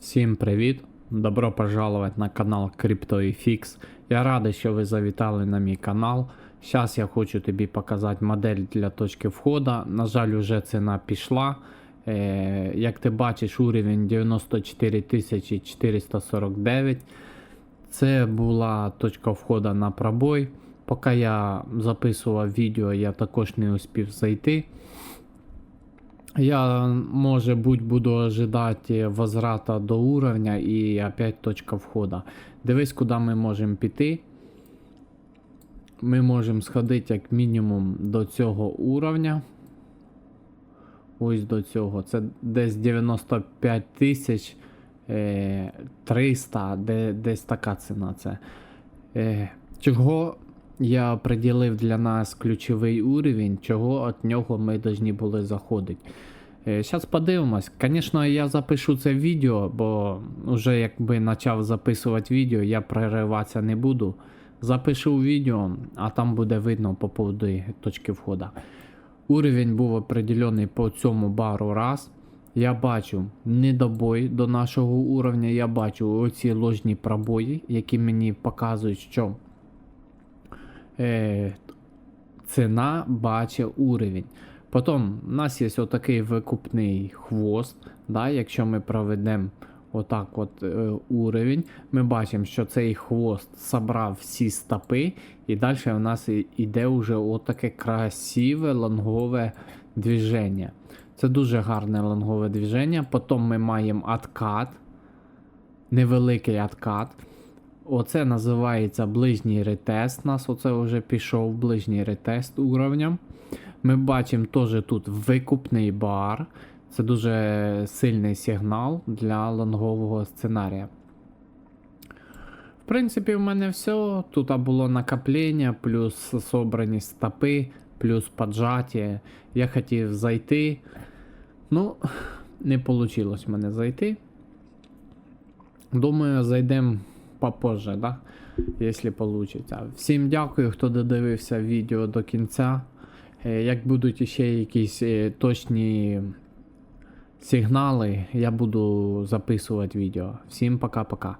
Всім привіт! Добро пожаловать на канал CryptoFX. Я радий, що ви завітали на мій канал. Зараз я хочу тобі показати модель для точки входу. На жаль, вже ціна пішла. Е, як ти бачиш, уровень 94 449. Це була точка входу на пробой. Поки я записував відео, я також не успів зайти. Я, може быть, буду ожидати возврата до уровня і опять точка входа. Дивись, куди ми можемо піти. Ми можемо сходити як мінімум до цього уровня. Ось до цього. Це десь 95 тисяч е, 300, де, десь така ціна. Це. Е, чого я приділив для нас ключовий уровень, чого від нього ми повинні були заходити. Зараз подивимось. Звісно, я запишу це відео, бо вже якби почав записувати відео, я прориватися не буду. Запишу відео, а там буде видно по поводу точки входу. Уровень був определений по цьому бару раз. Я бачу недобой до нашого уровня. Я бачу оці ложні пробої, які мені показують, що е, ціна бачить уровень. Потім у нас є отакий викупний хвост. Да, Якщо ми проведемо отак от е, уровень, ми бачимо, що цей хвост собрав всі стопи, і далі у нас іде вже отаке красиве лонгове движення. Це дуже гарне лонгове движення. Потім ми маємо откат, невеликий откат. Оце називається ближній ретест. Нас оце вже пішов ближній ретест уровня. Ми бачимо теж тут викупний бар. Це дуже сильний сигнал для лонгового сценарія. В принципі, в мене все. Тут було накоплення, плюс собрані стопи, плюс поджаття. Я хотів зайти. Ну, не вийшло в мене зайти. Думаю, зайдемо попозже, да? Якщо вийде. Всім дякую, хто додивився відео до кінця. Е, Як будуть ще якісь е, точні сигнали, я буду записувати відео. Всім пока-пока.